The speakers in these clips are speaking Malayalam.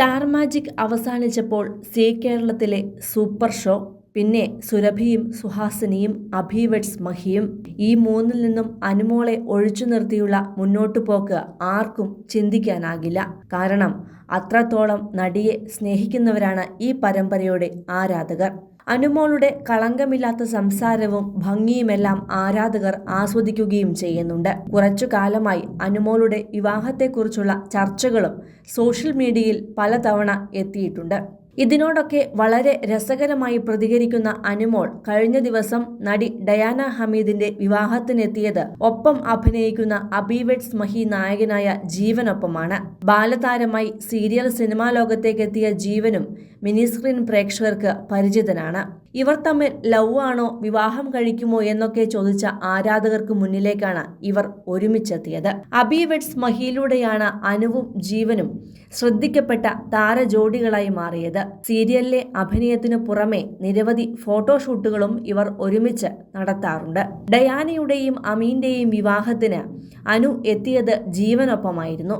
സ്റ്റാർ മാജിക് അവസാനിച്ചപ്പോൾ സി കേരളത്തിലെ സൂപ്പർ ഷോ പിന്നെ സുരഭിയും സുഹാസിനിയും അഭിവെഡ്സ് മഹിയും ഈ മൂന്നിൽ നിന്നും അനുമോളെ ഒഴിച്ചു നിർത്തിയുള്ള മുന്നോട്ടു പോക്ക് ആർക്കും ചിന്തിക്കാനാകില്ല. കാരണം അത്രത്തോളം നടിയെ സ്നേഹിക്കുന്നവരാണ് ഈ പരമ്പരയുടെ ആരാധകർ. അനുമോളുടെ കളങ്കമില്ലാത്ത സംസാരവും ഭംഗിയുമെല്ലാം ആരാധകർ ആസ്വദിക്കുകയും ചെയ്യുന്നുണ്ട്. കുറച്ചു കാലമായി അനുമോളുടെ വിവാഹത്തെക്കുറിച്ചുള്ള ചർച്ചകളും സോഷ്യൽ മീഡിയയിൽ പലതവണ എത്തിയിട്ടുണ്ട്. ഇതിനോടൊക്കെ വളരെ രസകരമായി പ്രതികരിക്കുന്ന അനുമോൾ കഴിഞ്ഞ ദിവസം നടി ഡയാന ഹമീദിന്റെ വിവാഹത്തിനെത്തിയത്. ഒപ്പം അഭിനയിക്കുന്ന അബിവെഡ്സ് മഹി നായകനായ ജീവനൊപ്പമാണ്. ബാലതാരമായി സീരിയൽ സിനിമാ ലോകത്തേക്കെത്തിയ ജീവനും മിനി സ്ക്രീൻ പ്രേക്ഷകർക്ക് പരിചിതനാണ്. ഇവർ തമ്മിൽ ലവ് ആണോ വിവാഹം കഴിക്കുമോ എന്നൊക്കെ ചോദിച്ച ആരാധകർക്ക് മുന്നിലേക്കാണ് ഇവർ ഒരുമിച്ചെത്തിയത്. അബിവെഡ്സ് മഹിയിലൂടെയാണ് അനുവും ജീവനും ശ്രദ്ധിക്കപ്പെട്ട താരജോഡികളായി മാറിയത്. സീരിയലിലെ അഭിനയത്തിനു പുറമെ നിരവധി ഫോട്ടോഷൂട്ടുകളും ഇവർ ഒരുമിച്ച് നടത്താറുണ്ട്. ഡയാനയുടെയും അമീന്റെയും വിവാഹത്തിന് അനു എത്തിയത് ജീവനൊപ്പമായിരുന്നു.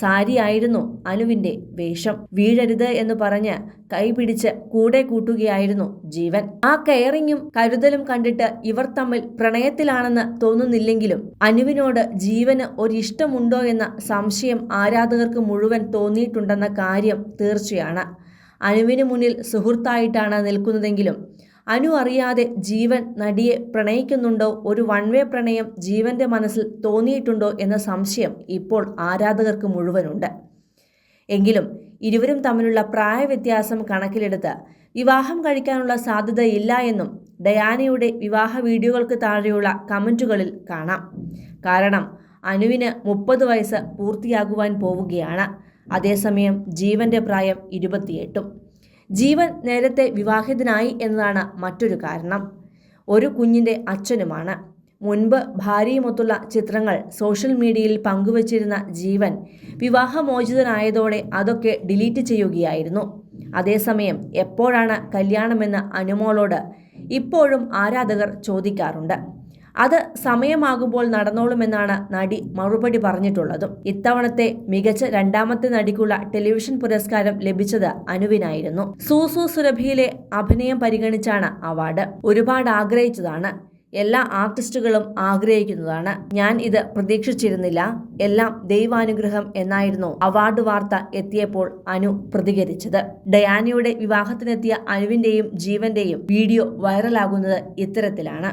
സാരിയായിരുന്നു അനുവിന്റെ വേഷം. വീഴരുത് എന്ന് പറഞ്ഞ് കൈപിടിച്ച് കൂടെ കൂട്ടുകയായിരുന്നു ജീവൻ. ആ കെയറിങ്ങും കരുതലും കണ്ടിട്ട് ഇവർ തമ്മിൽ പ്രണയത്തിലാണെന്ന് തോന്നുന്നില്ലെങ്കിലും അനുവിനോട് ജീവന് ഒരിഷ്ടമുണ്ടോ എന്ന സംശയം ആരാധകർക്ക് മുഴുവൻ തോന്നിയിട്ടുണ്ടെന്ന കാര്യം തീർച്ചയാണ്. അനുവിന് മുന്നിൽ സുഹൃത്തായിട്ടാണ് നിൽക്കുന്നതെങ്കിലും അനു അറിയാതെ ജീവൻ നടിയെ പ്രണയിക്കുന്നുണ്ടോ? ഒരു വൺ വേ പ്രണയം ജീവന്റെ മനസ്സിൽ തോന്നിയിട്ടുണ്ടോ? എന്ന സംശയം ഇപ്പോൾ ആരാധകർക്ക് മുഴുവനുണ്ട്. എങ്കിലും ഇരുവരും തമ്മിലുള്ള പ്രായവ്യത്യാസം കണക്കിലെടുത്ത് വിവാഹം കഴിക്കാനുള്ള സാധ്യതയില്ല എന്നും ഡയാനയുടെ വിവാഹ വീഡിയോകൾക്ക് താഴെയുള്ള കമന്റുകളിൽ കാണാം. കാരണം അനുവിന് മുപ്പത് വയസ്സ് പൂർത്തിയാകുവാൻ പോവുകയാണ്. അതേസമയം ജീവന്റെ പ്രായം ഇരുപത്തിയെട്ടും. ജീവൻ നേരത്തെ വിവാഹിതനായി എന്നതാണ് മറ്റൊരു കാരണം. ഒരു കുഞ്ഞിന്റെ അച്ഛനുമാണ്. മുൻപ് ഭാര്യയുമൊത്തുള്ള ചിത്രങ്ങൾ സോഷ്യൽ മീഡിയയിൽ പങ്കുവച്ചിരുന്ന ജീവൻ വിവാഹമോചിതനായതോടെ അതൊക്കെ ഡിലീറ്റ് ചെയ്യുകയായിരുന്നു. അതേസമയം എപ്പോഴാണ് കല്യാണമെന്ന് അനുമോളോട് ഇപ്പോഴും ആരാധകർ ചോദിക്കാറുണ്ട്. അത് സമയമാകുമ്പോൾ നടന്നോളുമെന്നാണ് നടി മറുപടി പറഞ്ഞിട്ടുള്ളതും. ഇത്തവണത്തെ മികച്ച രണ്ടാമത്തെ നടിക്കുള്ള ടെലിവിഷൻ പുരസ്കാരം ലഭിച്ചത് അനുവിനായിരുന്നു. സൂസു സുരഭിയിലെ അഭിനയം പരിഗണിച്ചാണ് അവാർഡ്. ഒരുപാട് ആഗ്രഹിച്ചതാണ്. എല്ലാ ആർട്ടിസ്റ്റുകളും ആഗ്രഹിക്കുന്നതാണ്. ഞാൻ ഇത് പ്രതീക്ഷിച്ചിരുന്നില്ല. എല്ലാം ദൈവാനുഗ്രഹം എന്നായിരുന്നു അവാർഡ് വാർത്ത എത്തിയപ്പോൾ അനു പ്രതികരിച്ചത്. ഡയാനയുടെ വിവാഹത്തിനെത്തിയ അനുവിന്റെയും ജീവന്റെയും വീഡിയോ വൈറലാകുന്നത് ഇത്തരത്തിലാണ്.